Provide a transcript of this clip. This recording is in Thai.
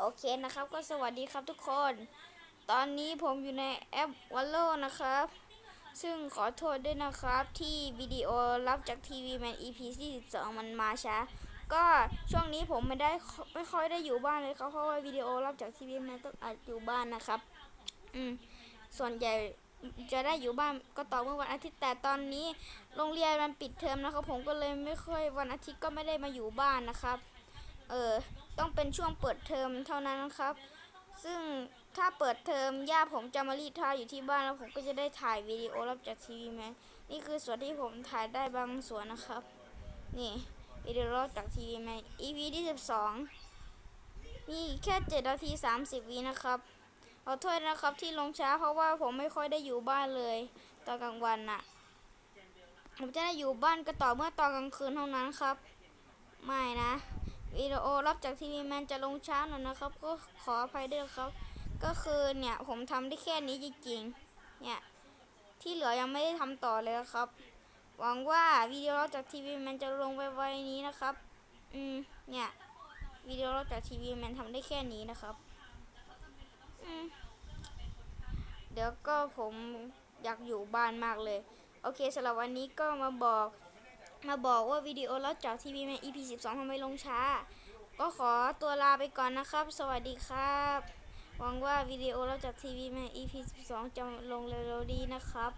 โอเคนะครับ ก็สวัสดีครับทุกคน ตอนนี้ผมอยู่ในแอปวัลโลนะครับ ซึ่งขอโทษด้วยนะครับที่วิดีโอรับจากทีวีแมน EP 42มันมาช้า ก็ช่วงนี้ผมไม่ได้ไม่ค่อยได้อยู่บ้านเลยครับเพราะว่าวิดีโอรับจากทีวีแมนต้องอัดอยู่บ้านนะครับ อืมส่วนใหญ่จะได้อยู่บ้านก็ต่อเมื่อวันอาทิตย์แต่ตอนนี้ โรงเรียนมันปิดเทอมนะครับ ผมก็เลยไม่ค่อยวันอาทิตย์ก็ไม่ได้มาอยู่บ้านนะครับ เออต้องเป็นช่วงเปิดเทอมเท่านั้นนะครับ ซึ่งถ้าเปิดเทอมย่าผมจะมารีดท่าอยู่ที่บ้านแล้วผมก็จะได้ถ่ายวิดีโอรับจากทีวีแมนนี่คือส่วนที่ผมถ่ายได้บางส่วนนะครับ นี่วิดีโอรับจากทีวีแมน EP ที่12นี่แค่7นาที30วินะครับขอโทษนะครับที่ลงช้าเพราะว่าผมไม่ค่อยได้อยู่บ้านเลยตอนกลางวันน่ะ ผมจะได้อยู่บ้านก็ต่อเมื่อตอนกลางคืนเท่านั้นครับ ไม่นะ วิดีโอรับจากทีวีแมนจะลงช้าหน่อยนะครับ ก็ขออภัยด้วยครับ ก็คือเนี่ยผมทำได้แค่นี้จริงๆ เนี่ยที่เหลือยังไม่ได้ทำต่อเลยครับ หวังว่าวิดีโอรับจากทีวีแมนจะลงไวๆนี้นะครับ อืมเนี่ยวิดีโอรับจากทีวีแมนทำได้แค่นี้นะครับ อืมเดี๋ยวก็ผมอยากอยู่บ้านมากเลย โอเคสำหรับวันนี้ก็มาบอก มาบอกว่าวิดีโอแล้วจากทีวีแมน EP 12ทำไมลงช้า ก็ขอตัวลาไปก่อนนะครับ สวัสดีครับ หวังว่าวิดีโอแล้วจากทีวีแมน EP 12 จะลงเร็วๆดีนะครับ